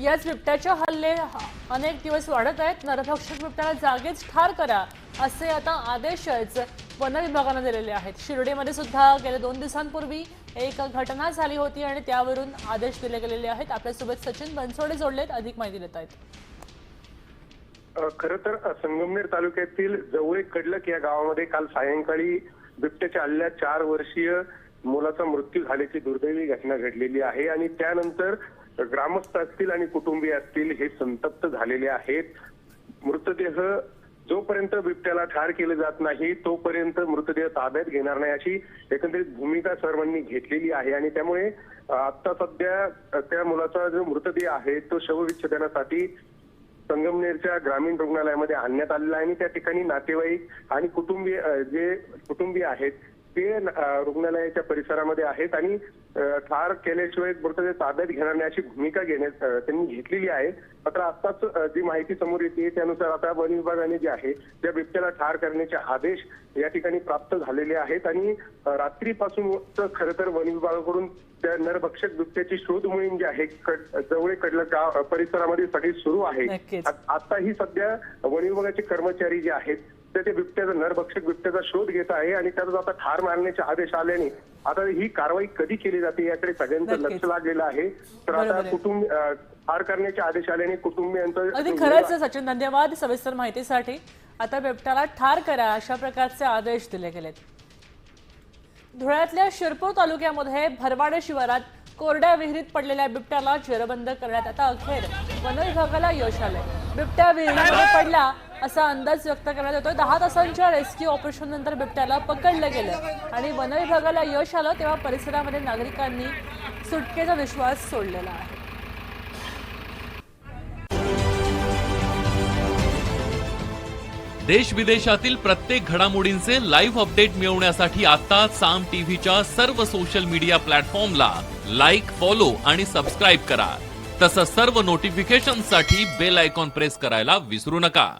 याच बिबट्याचे हल्ले अनेक दिवस वाढत आहेत. नरभक्षक बिबट्याला जागीच ठार करा असे आता आदेशच वन विभागानं दिलेले आहेत. शिर्डीमध्ये सुद्धा गेल्या दोन दिवसांपूर्वी एक घटना झाली होती आणि त्यावरून आदेश दिले गेलेले आहेत. आपल्यासोबत सचिन बनसोडे जोडलेत. अधिक माहिती देत आहेत. खर तर संगमनेर तालुक्यातील जवळे कडलक या गावामध्ये काल सायंकाळी बिबट्याच्या हल्ल्यात चार वर्षीय मुलाचा मृत्यू झाल्याची दुर्दैवी घटना घडलेली आहे आणि त्यानंतर ग्रामस्थ असतील आणि कुटुंबीय असतील हे संतप्त झालेले आहेत. मृतदेह जोपर्यंत बिबट्याला ठार केले जात नाही तोपर्यंत मृतदेह ताब्यात घेणार नाही अशी एकंदरीत भूमिका सर्वांनी घेतलेली आहे. आणि त्यामुळे आता सध्या त्या मुलाचा जो मृतदेह आहे तो शवविच्छेदनासाठी संगमनेरच्या ग्रामीण रुग्णालयामध्ये आणण्यात आलेला आहे. आणि त्या ठिकाणी नातेवाईक आणि कुटुंबीय जे कुटुंबीय आहेत ते रुग्णालयाच्या परिसरामध्ये आहेत आणि ठार केल्याशिवाय मृतदेह ताब्यात घेणार नाही अशी भूमिका घेण्यात अ, त्यांनी घेतलेली आहे मात्र आत्ताच अ, जी माहिती समोर येते त्यानुसार आता वन विभागाने जे आहे त्या बिबट्याला ठार करण्याचे आदेश या ठिकाणी प्राप्त झालेले आहेत आणि रात्रीपासून खरं तर वन विभागाकडून त्या नरभक्षक बिबट्याची शोध मोहीम जी आहे जवळ कडलं गाव परिसरामध्ये सगळी सुरू आहे नक्कीच. आ- आताही सध्या वन विभागाचे कर्मचारी जे आहेत ते ते बिबट्याचा नरभक्षक बिबट्याचा शोध घेत आहे आणि त्याचा आता ठार मारण्याचे आदेश आल्याने आता ही कारवाई कधी केली जाते याकडे सगळ्यांचं. लक्ष लागलेलं आहे. तर आता. कुटुंब ठार करण्याचे आदेश आल्याने कुटुंबियांचं अगदी खरंच सचिन धन्यवाद सविस्तर माहितीसाठी. आता बिबट्याला ठार करा अशा प्रकारचे आदेश दिले गेलेत. धुळ्यातल्या शिरपूर तालुक्यामध्ये भरवाडे शिवारात कोरड्या विहिरीत पडलेल्या बिबट्याला जेरबंद करण्यात आता अखेर वन विभागाला यश आलंय. बिबट्या विहिरीमध्ये पडला असा अंदाज व्यक्त करण्यात येतोय. दहा तासांच्या रेस्क्यू ऑपरेशन नंतर बिबट्याला पकडलं गेलं. आणि वन विभागाला यश आलं तेव्हा परिसरामध्ये नागरिकांनी सुटकेचा विश्वास सोडलेला आहे. देश विदेशातील प्रत्येक घडामोडींचे लाईव्ह अपडेट मिळवण्यासाठी आता साम टीव्हीच्या सर्व सोशल मीडिया प्लॅटफॉर्मला लाईक फॉलो आणि सबस्क्राईब करा. तसंच सर्व नोटिफिकेशनसाठी बेल आयकॉन प्रेस करायला विसरू नका.